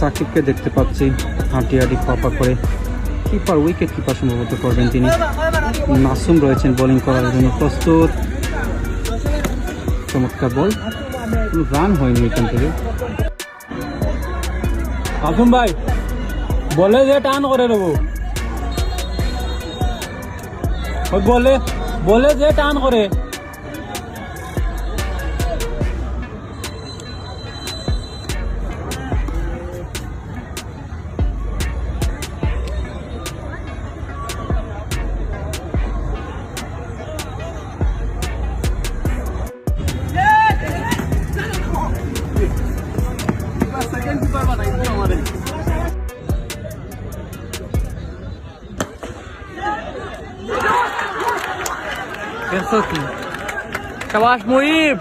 সাকিবকে দেখতে পাচ্ছি। হাঁটি হাঁটি পাপা করে। কিপার উইকেট কিপার সম্ভবত করবেন তিনি। মাসুম রয়েছেন বোলিং করার জন্য প্রস্তুত। চমৎকার বল রান হয়নি এখান থেকে। আসুন ভাই, বলে যে টান করে দেবো। বলে বলে যে টান করে। শাবাশ মুহিব